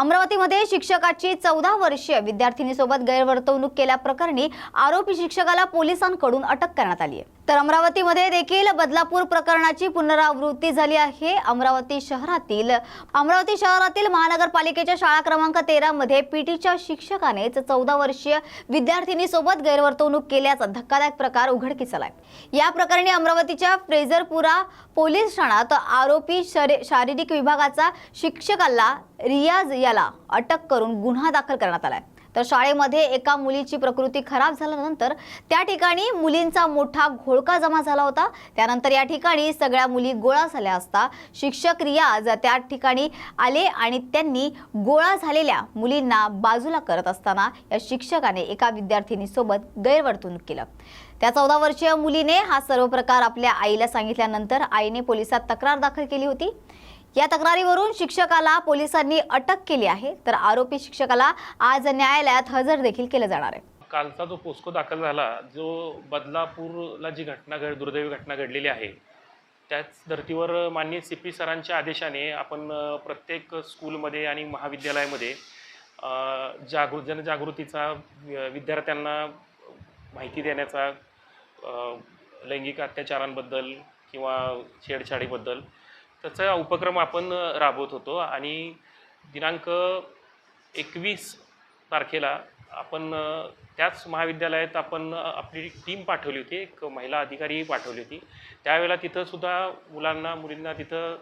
अमरावतीमध्ये शिक्षकाची चौदा वर्षीय विद्यार्थिनीसोबत गैरवर्तवणूक केल्याप्रकरणी आरोपी शिक्षकाला पोलिसांकडून अटक करण्यात आली आहे. तर अमरावतीमध्ये देखील बदलापूर प्रकरणाची पुनरावृत्ती झाली आहे. अमरावती शहरातील अमरावती शहरातील महानगरपालिकेच्या शाळा क्रमांक तेरा मध्ये पीटीच्या शिक्षकानेच चौदा वर्षीय विद्यार्थिनीसोबत गैरवर्तवणूक केल्याचा धक्कादायक प्रकार उघडकीस आलाय. या प्रकरणी अमरावतीच्या फ्रेझरपुरा पोलीस ठाण्यात आरोपी शरी- शारीरिक विभागाचा शिक्षकाला रियाज याला अटक करून गुन्हा दाखल करण्यात आलाय. तर शाळेमध्ये एका मुलीची प्रकृती खराब झाल्यानंतर त्या ठिकाणी मुलींचा मोठा घोळका जमा झाला होता. त्यानंतर या ठिकाणी सगळ्या मुली गोळा झाल्या असता शिक्षक रियाज त्या ठिकाणी आले आणि त्यांनी गोळा झालेल्या मुलींना बाजूला करत असताना या शिक्षकाने एका विद्यार्थिनीसोबत गैरवर्तणूक केलं. त्या चौदा वर्षीय मुलीने हा सर्व प्रकार आपल्या आईला सांगितल्यानंतर आईने पोलिसात तक्रार दाखल केली होती. या तक्रारीवरून शिक्षकाला पोलिसांनी अटक केली आहे. तर आरोपी शिक्षकाला आज न्यायालयात हजर देखील केलं जाणार आहे. कालचा जो पोस्को दाखल झाला जो बदलापूरला जी घटना घड दुर्दैवी घटना घडलेली आहे त्याच धर्तीवर माननीय सी पी सरांच्या आदेशाने आपण प्रत्येक स्कूलमध्ये आणि महाविद्यालयामध्ये जागृ जनजागृतीचा विद्यार्थ्यांना माहिती देण्याचा लैंगिक अत्याचारांबद्दल किंवा छेडछाडीबद्दल त्याचा उपक्रम आपण राबवत होतो आणि दिनांक एकवीस तारखेला आपण त्याच महाविद्यालयात आपण आपली टीम पाठवली होती. एक महिला अधिकारी पाठवली होती. त्यावेळेला तिथंसुद्धा मुलांना मुलींना तिथं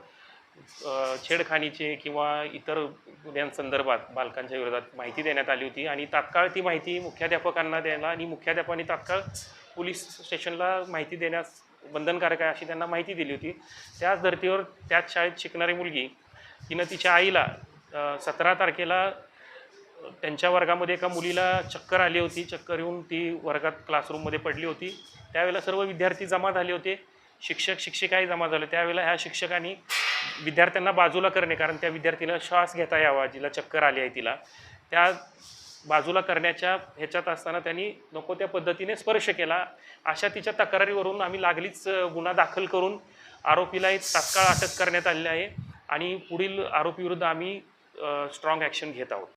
छेडखानीचे किंवा इतर गुन्ह्यांसंदर्भात बालकांच्या विरोधात माहिती देण्यात आली होती आणि तात्काळ ती माहिती मुख्याध्यापकांना द्यायला आणि मुख्याध्यापकांनी तात्काळ पोलीस स्टेशनला माहिती देण्यास बंधनकारक आहे अशी त्यांना माहिती दिली होती. त्याच धर्तीवर त्याच शाळेत शिकणारी मुलगी तिनं तिच्या आईला सतरा तारखेला त्यांच्या वर्गामध्ये एका मुलीला चक्कर आली होती. चक्कर येऊन ती वर्गात क्लासरूममध्ये पडली होती. त्यावेळेला सर्व विद्यार्थी जमा झाले होते. शिक्षक शिक्षिकाही जमा झाले. त्यावेळेला ह्या शिक्षकांनी विद्यार्थ्यांना बाजूला करणे कारण त्या विद्यार्थीला श्वास घेता यावा. जिला चक्कर आली आहे तिला. त्या बाजूला करण्याच्या ह्याच्यात असताना त्यांनी नको त्या पद्धतीने स्पर्श केला. अशा तिच्या तक्रारीवरून आम्ही लागलीच गुन्हा दाखल करून आरोपीलाही तात्काळ अटक करण्यात आलेली आहे आणि पुढील आरोपीविरुद्ध आम्ही स्ट्रॉंग ॲक्शन घेत आहोत.